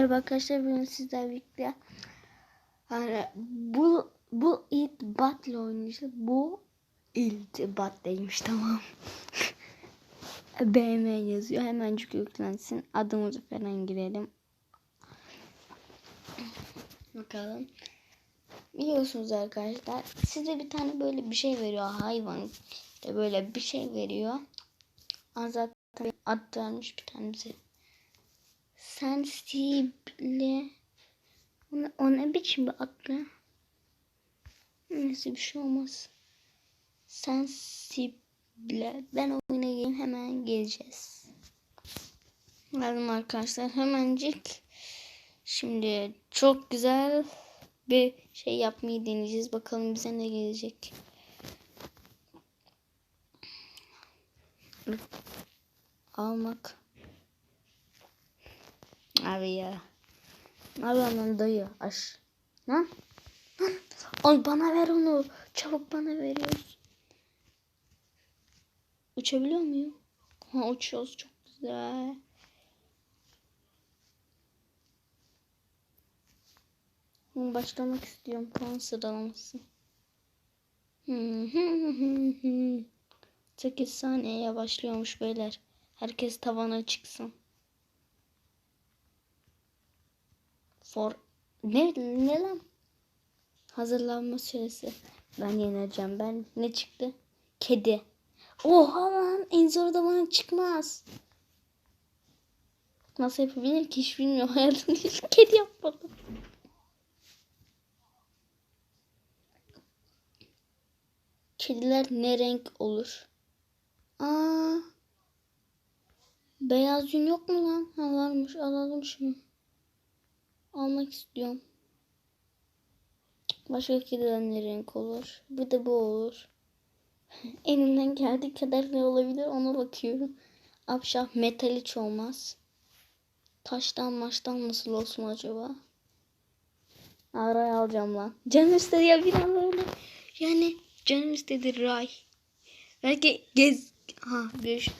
Merhaba arkadaşlar bugün sizlerle birlikte yani bu bu it battle oynayacağız. Bu it battle'ymiş tamam. BM yazıyor. Hemencik yüklensin. Adımızı falan girelim. Bakalım. Biliyorsunuz arkadaşlar size bir tane böyle bir şey veriyor hayvan. İşte böyle bir şey veriyor. Zaten atlarmış bir tanesi. Sensible. O ne, o ne biçim bir atlı? Neyse bir şey olmaz. Sensible. Ben oyuna geleyim hemen geleceğiz. Geldim arkadaşlar hemencik. Şimdi çok güzel bir şey yapmayı deneyeceğiz. Bakalım bize ne gelecek. Almak. Abi ya. Abi lan dayı aş. Lan. Lan. Al bana ver onu. Çabuk bana veriyorsun. Uçabiliyor muyum? Ha uçuyoruz çok güzel. Başlamak istiyorum. Puan sıralaması. 8 saniyeye başlıyormuş beyler. Herkes tavana çıksın. For ne ne lan? Hazırlanma süresi. Ben yeneceğim. Ben ne çıktı? Kedi. Oha lan en zoru da bana çıkmaz. Nasıl yapabilir ki hiç bilmiyorum. Hayatımda hiç kedi yapmadım. Kediler ne renk olur? Aa, beyaz yün yok mu lan? Ha varmış alalım şunu. Almak istiyorum. Başka kediler ne olur? Bu da bu olur. Elimden geldiği kadar ne olabilir ona bakıyorum. Apşah metal hiç olmaz. Taştan maçtan nasıl olsun acaba? Araya alacağım lan. Canım istedi ya bir an öyle. Yani canım istedi ray. Belki gez... Ha görüşürüz.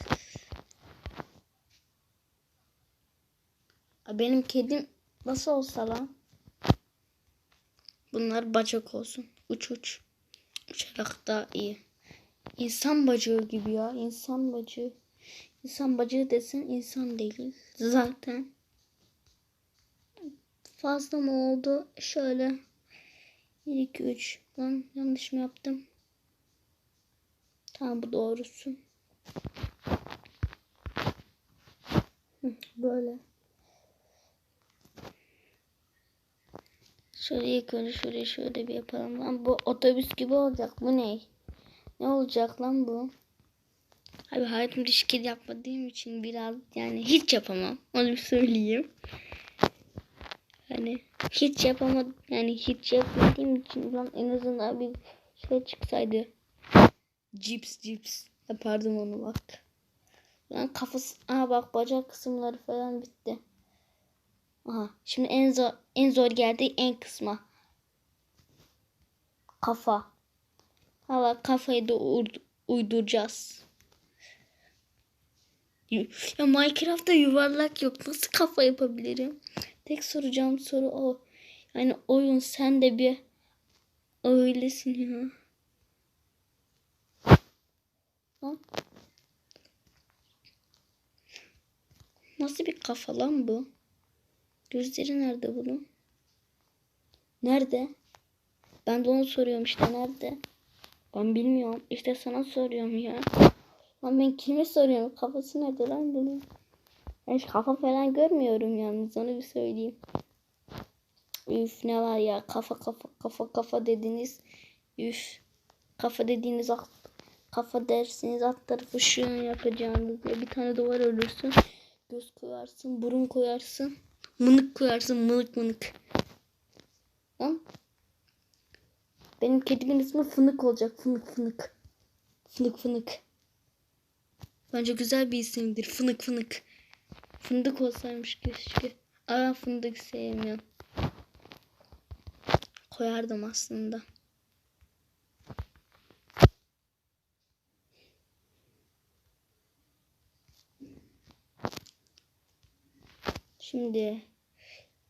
Benim kedim nasıl olsa lan. Bunlar bacak olsun. Uç uç. Uçarak daha iyi. İnsan bacağı gibi ya. İnsan bacağı. İnsan bacağı desen insan değil. Zaten. Fazla mı oldu? Şöyle. 1, 2, 3. Lan yanlış mı yaptım? Tamam bu doğrusu. Böyle. Şöyle ilk önce şuraya şöyle bir yapalım. Lan bu otobüs gibi olacak. Bu ne? Ne olacak lan bu? Abi hayatımda kedi yapmadığım için biraz yani hiç yapamam. Onu söyleyeyim. Hani hiç yapamadım. Yani hiç yapmadığım için lan en azından bir şey çıksaydı. Cips cips. Yapardım onu bak. Lan kafası. Aa bak bacak kısımları falan bitti. Aha şimdi en zor en zor geldi en kısma. Kafa. Hala kafayı da uydur- uyduracağız. Ya Minecraft'ta yuvarlak yok. Nasıl kafa yapabilirim? Tek soracağım soru o. Yani oyun sen de bir öylesin ya. Nasıl bir kafa lan bu? Gözleri nerede bunun? Nerede? Ben de onu soruyorum işte nerede? Ben bilmiyorum. İşte sana soruyorum ya. Lan ben kime soruyorum? Kafası nerede lan bunun? Ben hiç kafa falan görmüyorum yalnız onu bir söyleyeyim. Üf ne var ya kafa kafa kafa kafa dediniz. Üf kafa dediğiniz kafa dersiniz alt tarafı şunu yapacağınız diye bir tane duvar örürsün. Göz koyarsın, burun koyarsın. Mınık koyarsın, mınık mınık. Lan. Benim kedimin ismi Fınık olacak. Fınık fınık. Fınık fınık. Bence güzel bir isimdir. Fınık fınık. Fındık olsaymış keşke. Aa fındık sevmiyorum. Koyardım aslında. Şimdi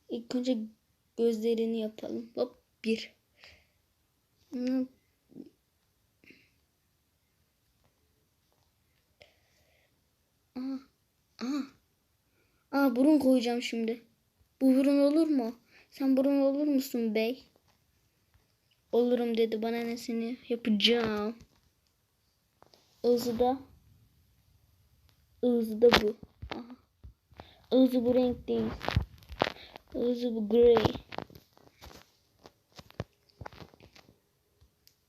İlk önce gözlerini yapalım. Hop bir. Aa, aa. Aa burun koyacağım şimdi. Bu burun olur mu? Sen burun olur musun bey? Olurum dedi bana nesini yapacağım. Ağzı da Ağzı da bu. Aha. Ağzı bu renk değil. Bu grey.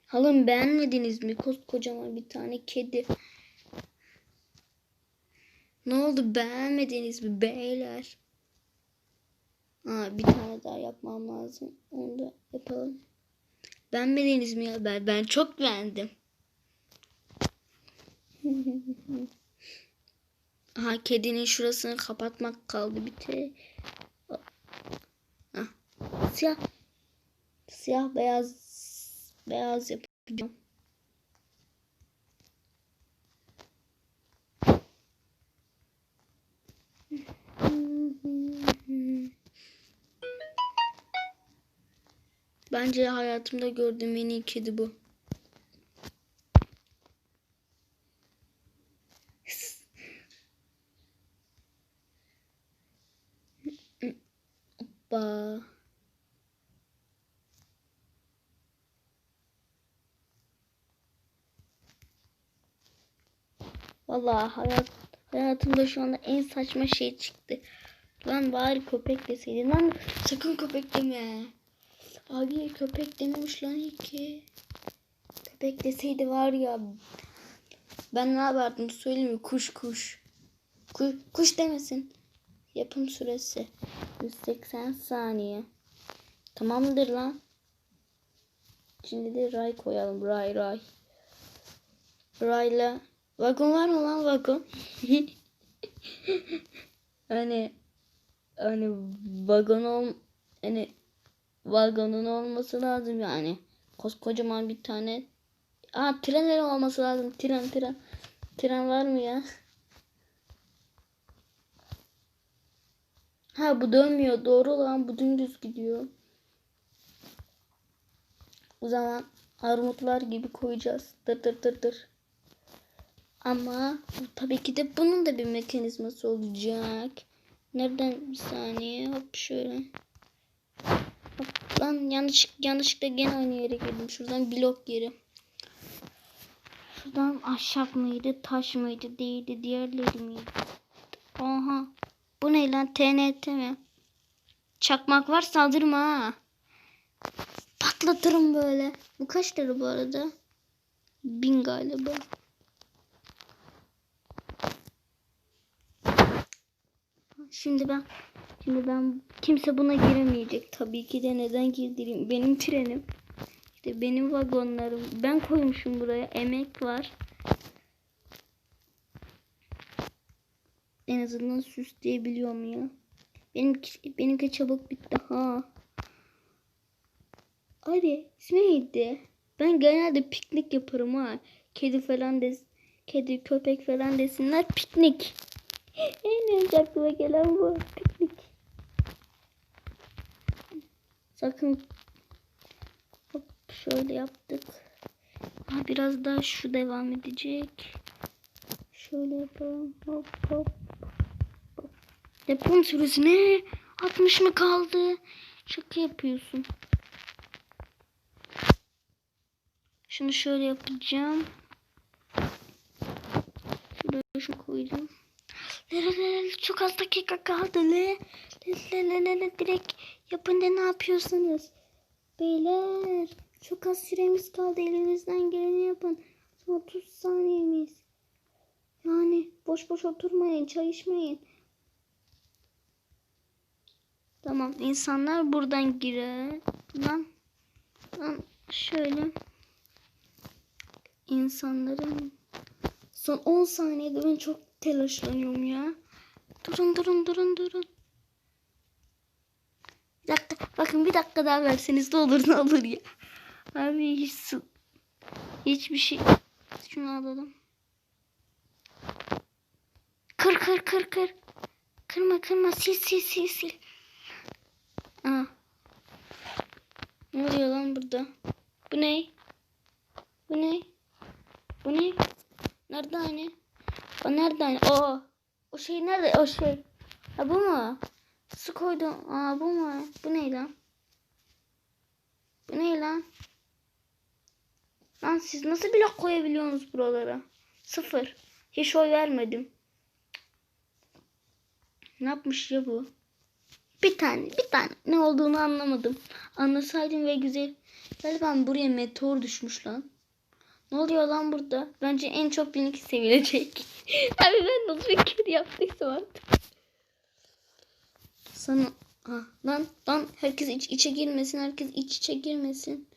Halım beğenmediniz mi? Koskocaman bir tane kedi. Ne oldu beğenmediniz mi beyler? Aa, bir tane daha yapmam lazım. Onu da yapalım. Beğenmediniz mi ya? Ben, ben çok beğendim. Aha kedinin şurasını kapatmak kaldı bir tek. Ah, siyah siyah beyaz beyaz yapacağım. Bence hayatımda gördüğüm en iyi kedi bu. Vallahi hayat, hayatımda şu anda en saçma şey çıktı. Lan bari köpek deseydin. Lan sakın köpek deme. Abi köpek dememiş lan iyi ki. Köpek deseydi var ya. Ben ne yapardım söyleyeyim mi? Kuş kuş. Kuş, kuş demesin. Yapım süresi 180 saniye. Tamamdır lan. Şimdi de ray koyalım. Ray ray. Rayla. Vagon var mı lan vagon? hani hani vagon ol hani vagonun olması lazım yani. Koskocaman bir tane. Aa trenlerin olması lazım. Tren tren. Tren var mı ya? Ha bu dönmüyor. Doğru lan bu dümdüz gidiyor. O zaman armutlar gibi koyacağız. Dır dır dır dır. Ama tabii ki de bunun da bir mekanizması olacak. Nereden bir saniye hop şöyle. Hop, lan yanlış yanlışlıkla gene aynı yere girdim. Şuradan blok yeri. Şuradan ahşap mıydı, taş mıydı, değildi, diğerleri miydi? Oha. Bu ne lan? TNT mi? Çakmak var saldırma ha. Patlatırım böyle. Bu kaç lira bu arada? Bin galiba. Şimdi ben şimdi ben kimse buna giremeyecek. Tabii ki de neden girdireyim? Benim trenim. İşte benim vagonlarım. Ben koymuşum buraya. Emek var. En azından süsleyebiliyorum ya. Benimki, benimki çabuk bitti ha. Hadi ismi neydi? Ben genelde piknik yaparım ha. Kedi falan des kedi köpek falan desinler piknik. En önce aklıma gelen bu piknik. Sakın hop şöyle yaptık. Ha, biraz daha şu devam edecek. Şöyle yapalım. Hop hop. hop. Deprem süresi ne? 60 mı kaldı? Şaka yapıyorsun. Şunu şöyle yapacağım. Şuraya şunu koyacağım. Çok az dakika kaldı le. Le le le le direkt yapın ne yapıyorsunuz? Beyler çok az süremiz kaldı. Elinizden geleni yapın. Son 30 saniyemiz. Yani boş boş oturmayın, çay içmeyin. Tamam, insanlar buradan girer. Lan, lan şöyle. İnsanların son 10 saniyede ben çok telaşlanıyorum ya. Durun durun durun durun. Bir dakika bakın bir dakika daha verseniz de olur ne olur ya. Abi hiç su, hiçbir şey. Şunu alalım. Kır kır kır kır. Kırma kırma sil sil sil sil. Ne oluyor lan burada? Bu ne? Bu ne? Bu ne? Nerede hani? O nerede hani? O. O şey nerede? O şey. Ha bu mu? Su koydum. Aa bu mu? Bu ne lan? Bu ne lan? Lan siz nasıl blok koyabiliyorsunuz buralara? Sıfır. Hiç oy vermedim. Ne yapmış ya bu? Bir tane, bir tane. Ne olduğunu anlamadım. Anlasaydım ve güzel. Galiba buraya meteor düşmüş lan. Ne oluyor lan burada? Bence en çok binik sevilecek. Abi ben nasıl kere yaptıysam artık. Sana... Ha, lan lan herkes iç içe girmesin. Herkes iç içe girmesin.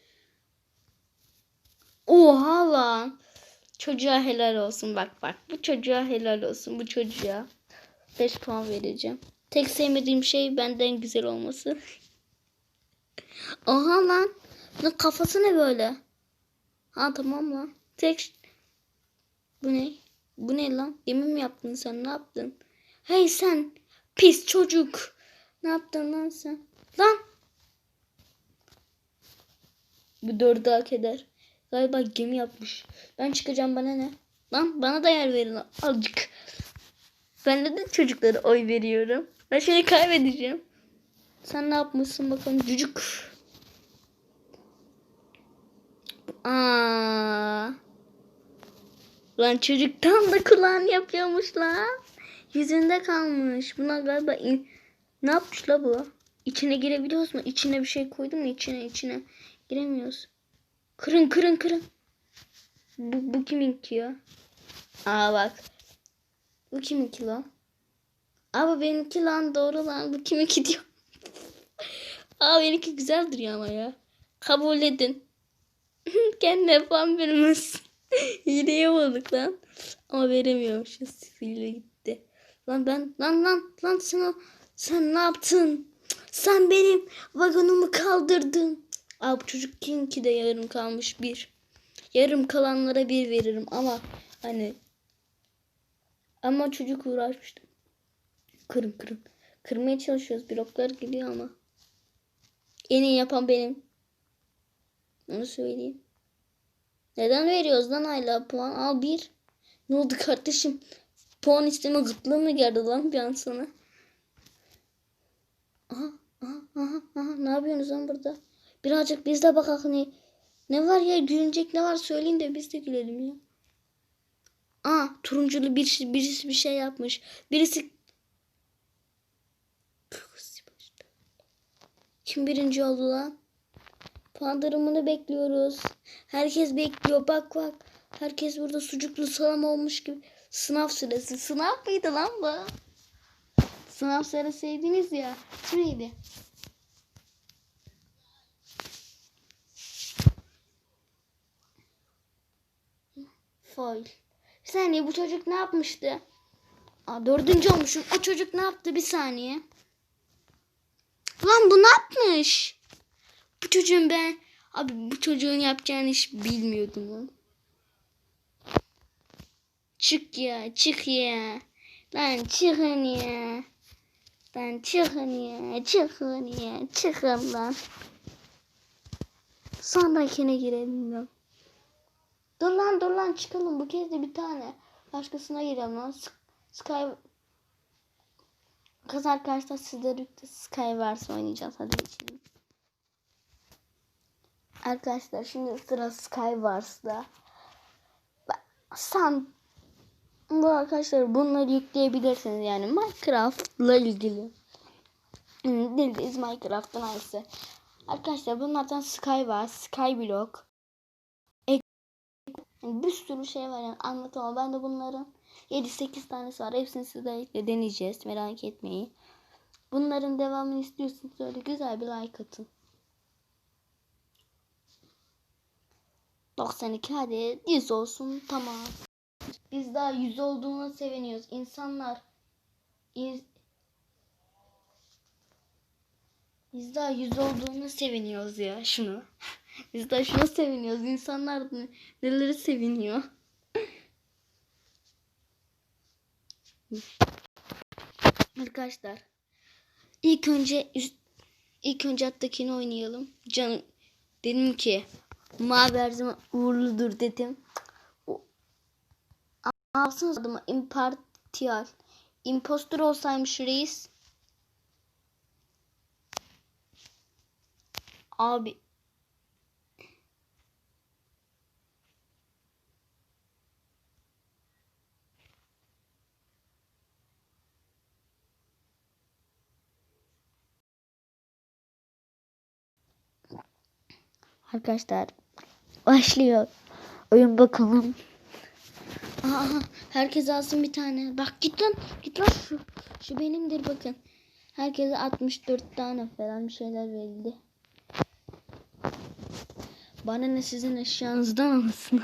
Oha lan. Çocuğa helal olsun bak bak. Bu çocuğa helal olsun bu çocuğa. 5 puan vereceğim. Tek sevmediğim şey benden güzel olması. Oha lan. Lan kafası ne böyle? Ha tamam lan. Tek Bu ne? Bu ne lan? Yemin mi yaptın sen? Ne yaptın? Hey sen pis çocuk. Ne yaptın lan sen? Lan. Bu dördü hak eder. Galiba gemi yapmış. Ben çıkacağım bana ne? Lan bana da yer verin azıcık. Ben neden çocuklara oy veriyorum? Ben seni kaybedeceğim. Sen ne yapmışsın bakalım cücük. Aa. Lan çocuk tam da kulağını yapıyormuş lan. Yüzünde kalmış. Buna galiba in... ne yapmış la bu? İçine girebiliyoruz mu? İçine bir şey koydum mu? İçine içine. Giremiyoruz. Kırın kırın kırın. Bu, bu kiminki ya? Aa bak. Bu kiminki lan? Abi benimki lan doğru lan. Bu kiminki diyor. Aa benimki güzel duruyor ama ya. Kabul edin. Kendine puan vermez. Hileye bulduk lan. Ama veremiyormuşuz. Hile gitti. Lan ben lan lan lan sen o- sen ne yaptın? Sen benim vagonumu kaldırdın. Aa bu çocuk kimki de yarım kalmış bir. Yarım kalanlara bir veririm ama hani ama çocuk uğraşmıştı. Kırın kırın. Kırmaya çalışıyoruz. Bloklar gidiyor ama. En iyi yapan benim. Onu söyleyeyim. Neden veriyoruz lan hala puan? Al bir. Ne oldu kardeşim? Puan isteme gıtlığı mı geldi lan bir an sana? Aha, aha, aha, aha. Ne yapıyorsunuz lan burada? Birazcık biz de bakalım ne, ne var ya gülünecek ne var söyleyin de biz de gülelim ya. Aa turunculu bir, birisi bir şey yapmış. Birisi kim birinci oldu lan? Puan bekliyoruz. Herkes bekliyor. Bak bak. Herkes burada sucuklu salam olmuş gibi. Sınav süresi. Sınav mıydı lan bu? Sınav süresiydiniz ya. Şuraydı. Foil. Bir saniye bu çocuk ne yapmıştı? Aa, dördüncü olmuşum. O çocuk ne yaptı? Bir saniye. Lan bu ne yapmış? Bu çocuğun ben... Abi bu çocuğun yapacağını hiç bilmiyordum lan. Çık ya çık ya. Lan çıkın ya. Lan çıkın ya. Çıkın ya. Çıkın lan. Sondakine girelim lan. Dur lan dur lan çıkalım. Bu kez de bir tane. Başkasına girelim lan. Sk- Sky... Kız arkadaşlar sizle birlikte Skywars oynayacağız. Hadi geçelim. Arkadaşlar şimdi sıra Skywars'da. Sen bu arkadaşlar bunları yükleyebilirsiniz yani Minecraft'la ilgili. Hmm, Bildiğiniz Minecraft'ın aynısı. Arkadaşlar bunlardan Skywars, Skyblock, Ek- yani bir sürü şey var yani anlatamam. Ben de bunların 7-8 tanesi var. Hepsini sizlerle deneyeceğiz. Merak etmeyin. Bunların devamını istiyorsanız öyle güzel bir like atın. 92 hadi 100 olsun tamam. Biz daha 100 olduğuna seviniyoruz. İnsanlar iz- biz daha 100 olduğuna seviniyoruz ya şunu. Biz daha şuna seviniyoruz. İnsanlar ne- neleri seviniyor. Arkadaşlar ilk önce ilk önce alttakini oynayalım. Canım Dedim ki mavi her zaman uğurludur dedim. Alsınız adımı impartiyal. Impostor olsaymış reis. Abi Arkadaşlar başlıyor. Oyun bakalım. Aa, herkes alsın bir tane. Bak git lan. Git lan şu. Şu benimdir bakın. Herkese 64 tane falan bir şeyler verildi. Bana ne sizin eşyanızdan alsın.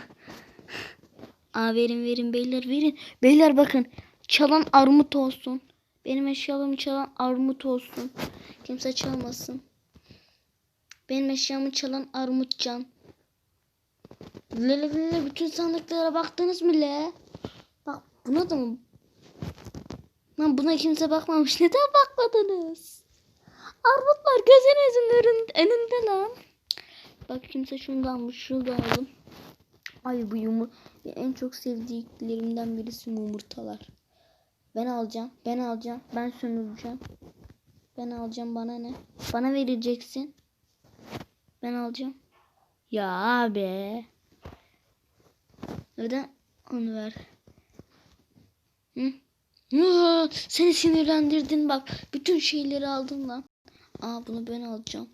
Aa verin verin beyler verin. Beyler bakın. Çalan armut olsun. Benim eşyalarımı çalan armut olsun. Kimse çalmasın. Benim eşyamı çalan Armutcan. Lele lele bütün sandıklara baktınız mı le? Bak buna da mı? Lan buna kimse bakmamış. Neden bakmadınız? Armutlar gözünüzün önünde, lan. Bak kimse şundan. Şunu da aldım. Ay bu yumur. En çok sevdiklerimden birisi yumurtalar. Ben alacağım. Ben alacağım. Ben sömüreceğim. Ben alacağım. Bana ne? Bana vereceksin. Ben alacağım. Ya abi. Neden onu ver? Hı? Seni sinirlendirdin bak. Bütün şeyleri aldın lan. Aa bunu ben alacağım.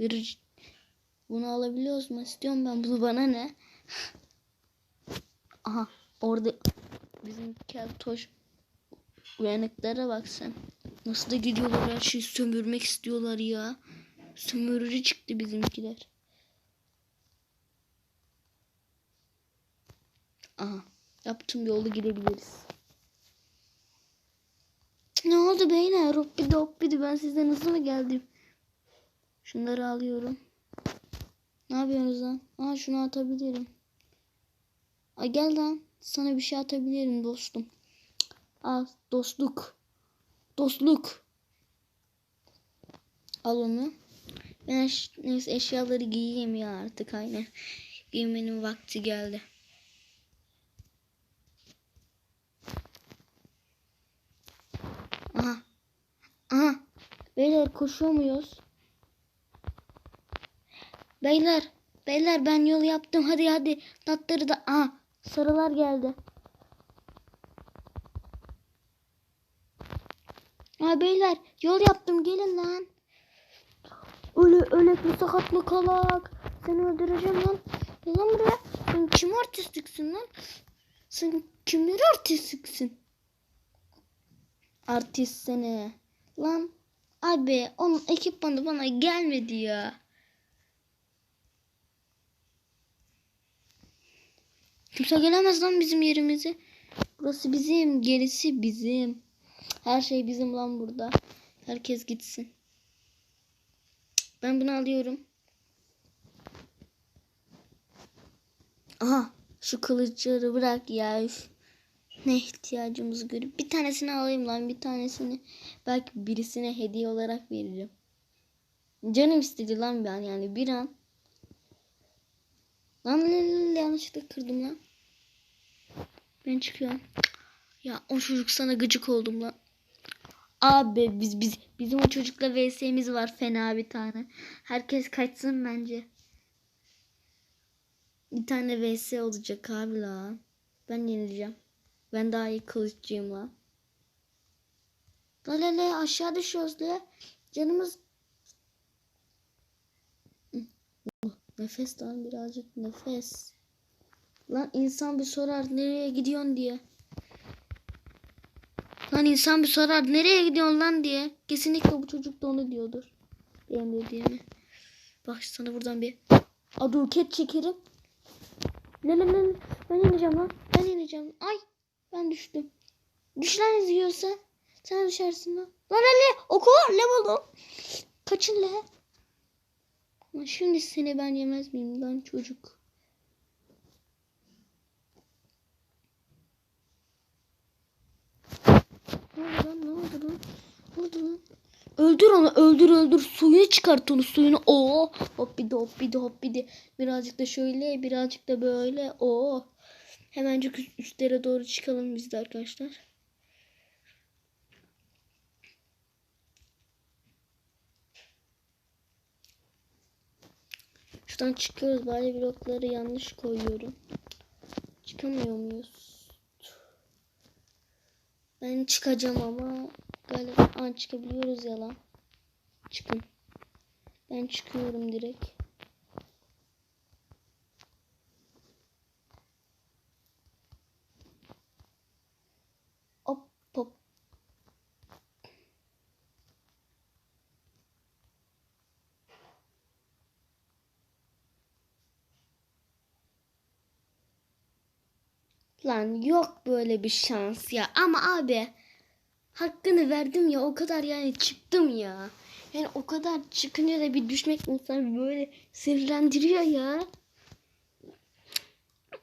Ver. Bunu alabiliyoruz mu? İstiyorum ben bunu bana ne? Aha orada bizim keltoş uyanıklara bak sen. Nasıl da gidiyorlar her şeyi sömürmek istiyorlar ya. Sömürücü çıktı bizimkiler. Aha. Yaptım yolu gidebiliriz. Ne oldu beyler? Hoppidi hoppidi ben sizden hızlı mı geldim? Şunları alıyorum. Ne yapıyorsunuz lan? Aa şunu atabilirim. Ay gel lan. Sana bir şey atabilirim dostum. Al dostluk. Dostluk. Al onu. Ben eş, eşyaları giyeyim ya artık aynen. Giymenin vakti geldi. Aha. Aha. Beyler koşuyor muyuz? Beyler. Beyler ben yol yaptım. Hadi hadi. Tatları da. Aha. Sarılar geldi. Aa beyler yol yaptım gelin lan. Öyle öyle bir sakatlı kalak. Seni öldüreceğim lan. Gel lan buraya. Sen kim artistliksin lan? Sen kimleri artistliksin? Artist seni. Lan abi onun ekipmanı bana gelmedi ya. Kimse gelemez lan bizim yerimize. Burası bizim, gerisi bizim. Her şey bizim lan burada. Herkes gitsin. Ben bunu alıyorum. Aha şu kılıçları bırak ya. Üf. Ne ihtiyacımızı görüp bir tanesini alayım lan bir tanesini. Belki birisine hediye olarak veririm. Canım istedi lan ben yani bir an. Lan yanlışlıkla kırdım lan. Ben çıkıyorum. Ya o çocuk sana gıcık oldum lan. Abi biz biz bizim o çocukla VS'miz var fena bir tane. Herkes kaçsın bence. Bir tane VS olacak abi la. Ben yenileceğim. Ben daha iyi kılıççıyım la. La la la aşağı düşüyoruz la. Canımız Nefes lan birazcık nefes. Lan insan bir sorar nereye gidiyorsun diye. Lan insan bir sorar nereye gidiyorsun lan diye. Kesinlikle bu çocuk da onu diyordur. Benim dediğimi. Bak sana buradan bir aduket çekerim. Ne ne ne ben ineceğim lan. Ben ineceğim. Ay ben düştüm. Düş lan izliyorsa. Sen düşersin lan. Lan Ali oku ne buldum. Kaçın le. Ama şimdi seni ben yemez miyim lan çocuk? Ne oldu lan? Ne oldu lan? Ne oldu lan? Öldür onu öldür öldür suyunu çıkart onu suyunu. Oo hop bir de hop bir de hop bir de. Birazcık da şöyle birazcık da böyle. Oo. Hemencik üst- üstlere doğru çıkalım biz de arkadaşlar. Şuradan çıkıyoruz. Bari blokları yanlış koyuyorum. Çıkamıyor muyuz? Ben çıkacağım ama galiba Aa, çıkabiliyoruz ya lan. Çıkın. Ben çıkıyorum direkt. Hop hop. Lan yok böyle bir şans ya. Ama abi hakkını verdim ya o kadar yani çıktım ya. Yani o kadar çıkınca da bir düşmek insan böyle sinirlendiriyor ya.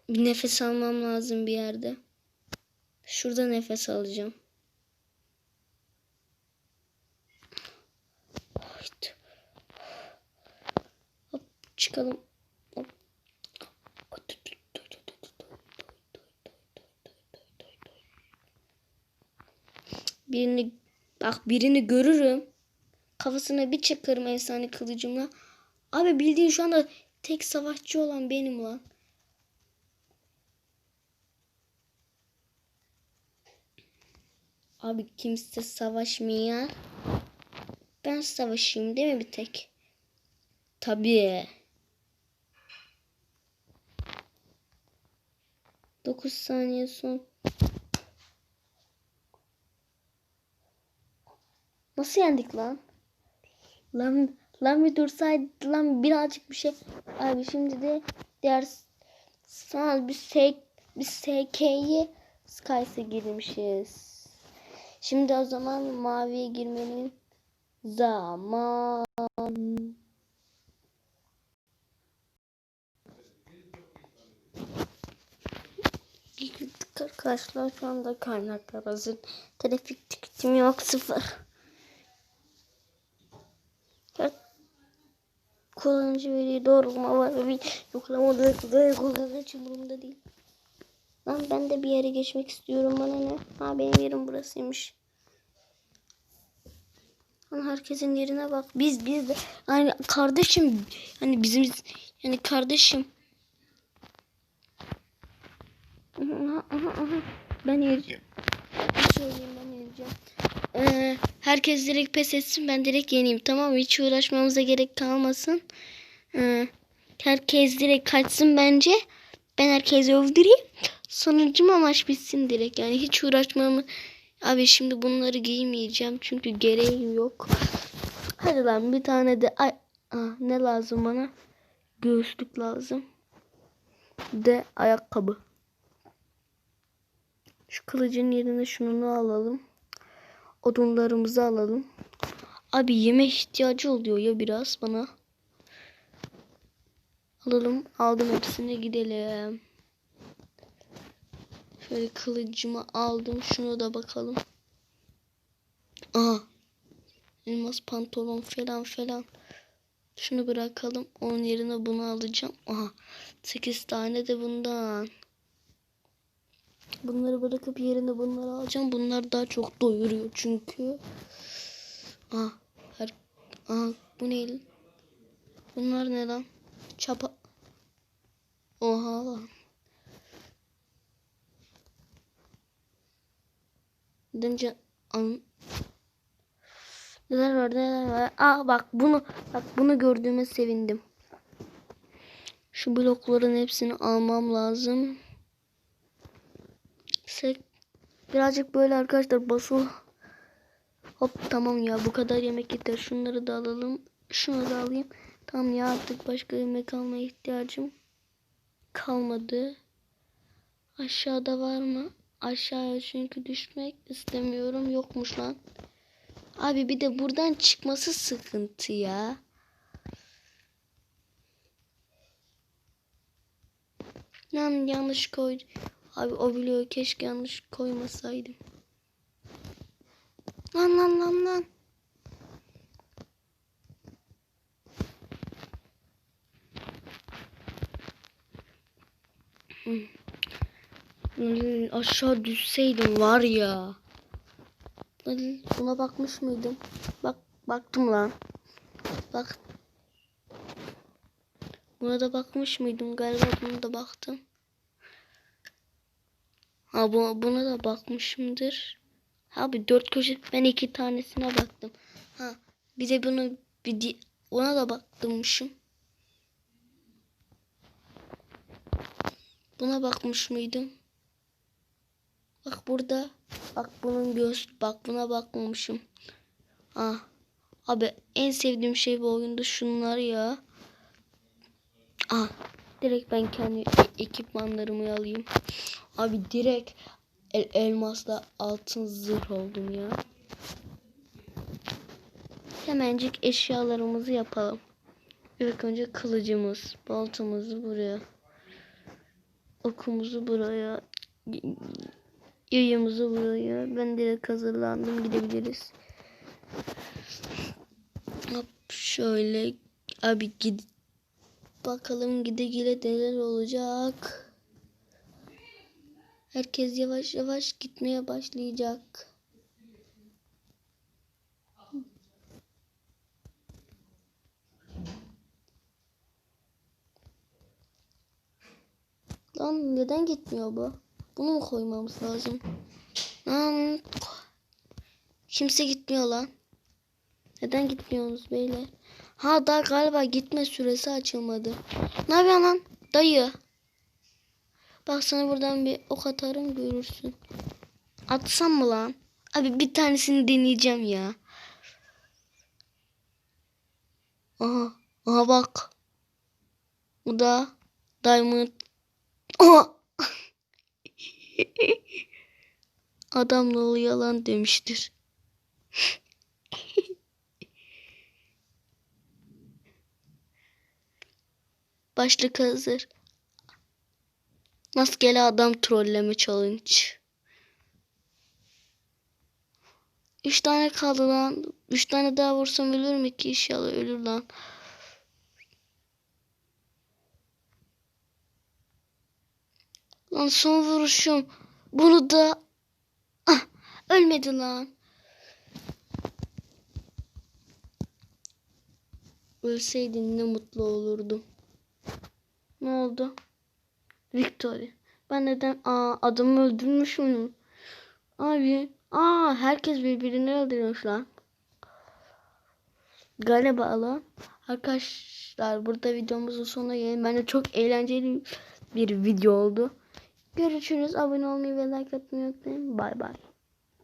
Bir nefes almam lazım bir yerde. Şurada nefes alacağım. Hop çıkalım. Birini bak birini görürüm. Kafasına bir çakarım efsane kılıcımla. Abi bildiğin şu anda tek savaşçı olan benim lan. Abi kimse savaşmıyor. Ben savaşayım değil mi bir tek? Tabii. 9 saniye son. Nasıl yendik lan? Lan lan bir dursaydı lan birazcık bir şey. Abi şimdi de diğer sana bir S bir SK'yi Skys'e girmişiz. Şimdi o zaman maviye girmenin zaman. Arkadaşlar şu anda kaynaklar hazır. Trafik tüketim yok sıfır. Kullanıcı veriyi doğrulama var bir yoklama da kullanıcı hiç umurumda değil. Lan ben de bir yere geçmek istiyorum bana ne? Ha benim yerim burasıymış. Lan herkesin yerine bak. Biz biz de yani kardeşim hani bizim yani kardeşim. Aha, aha, aha. Ben yeneceğim. Bir söyleyeyim ben yeneceğim. Ee, herkes direkt pes etsin ben direkt yeneyim tamam mı? Hiç uğraşmamıza gerek kalmasın. Ee, herkes direkt kaçsın bence. Ben herkesi öldüreyim. Sonucuma maç bitsin direkt. Yani hiç uğraşmamı... Abi şimdi bunları giymeyeceğim. Çünkü gereğim yok. Hadi lan bir tane de... Ay, ah, ne lazım bana? Göğüslük lazım. De ayakkabı. Şu kılıcın yerine şunu alalım. Odunlarımızı alalım. Abi yeme ihtiyacı oluyor ya biraz bana. Alalım. Aldım hepsini gidelim. Şöyle kılıcımı aldım. Şunu da bakalım. Aha. Elmas pantolon falan falan. Şunu bırakalım. Onun yerine bunu alacağım. Aha. 8 tane de bundan. Bunları bırakıp yerine bunları alacağım. Bunlar daha çok doyuruyor çünkü. Aha. Her... Aha. Bu ne? Bunlar ne lan? Çapa. Oha lan. Dınca an Neler var neler var. Aa bak bunu bak bunu gördüğüme sevindim. Şu blokların hepsini almam lazım. Sek birazcık böyle arkadaşlar basıl. Hop tamam ya bu kadar yemek yeter. Şunları da alalım. Şunu da alayım. Tamam ya artık başka yemek almaya ihtiyacım kalmadı. Aşağıda var mı? Aşağıya çünkü düşmek istemiyorum. Yokmuş lan. Abi bir de buradan çıkması sıkıntı ya. Lan yanlış koy. Abi o biliyor keşke yanlış koymasaydım. Lan lan lan lan. Aşağı düşseydim var ya. Buna bakmış mıydım? Bak baktım lan. Bak. Buna da bakmış mıydım? Galiba buna da baktım. Ha bu, buna da bakmışımdır. Abi dört köşe ben iki tanesine baktım. Ha bir de bunu bir di- ona da baktımmışım. Buna bakmış mıydım? Bak burada. Bak bunun göz. Bak buna bakmamışım. Ah. Abi en sevdiğim şey bu oyunda şunlar ya. Ah. Direkt ben kendi ekipmanlarımı alayım. Abi direkt el elmasla altın zırh oldum ya. Hemencik eşyalarımızı yapalım. İlk önce kılıcımız, baltamızı buraya. Okumuzu buraya. Yayımızı buraya. Ben direkt hazırlandım. Gidebiliriz. Hop şöyle. Abi gid bakalım gide gide neler olacak. Herkes yavaş yavaş gitmeye başlayacak. Lan neden gitmiyor bu? Bunu mu koymamız lazım? Lan kimse gitmiyor lan. Neden gitmiyorsunuz beyler? Ha daha galiba gitme süresi açılmadı. Ne yapıyorsun lan? Dayı. Bak sana buradan bir ok atarım görürsün. Atsam mı lan? Abi bir tanesini deneyeceğim ya. Aha. Aha bak. Bu da Diamond. Aha. Adam ne yalan demiştir. Başlık hazır. Maskeli adam trolleme challenge. Üç tane kaldı lan. Üç tane daha vursam ölür mü ki? İnşallah ölür lan. Lan son vuruşum. Bunu da... Ah, ölmedi lan. Ölseydin ne mutlu olurdum. Ne oldu? Victory. Ben neden aa adamı öldürmüş müyüm? Abi aa herkes birbirini öldürüyormuş lan. Galiba lan. Arkadaşlar burada videomuzun sonuna gelin. Bence çok eğlenceli bir video oldu. Görüşürüz. Abone olmayı ve like atmayı unutmayın. Bay bay.